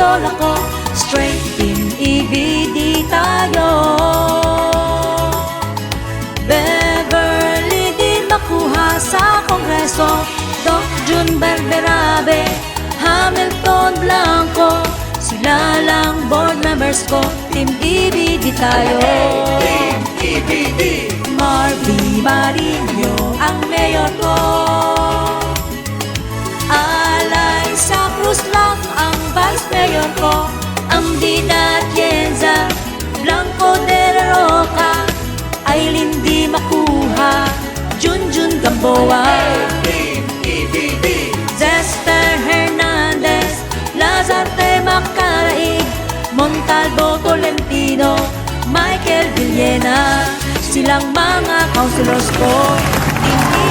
lola ko Straight in EBD tayo. Beverly din makuha sa kongreso. Doc June Berberabe Hamilton Blanco. Sila lang board members ko Team EBD tayo. Team EBD Marvin Marina Team EBD Zester Hernandez Lazarte Macaraig Montalvo Tolentino Michael Villena. Silang mga councilors ko Hindi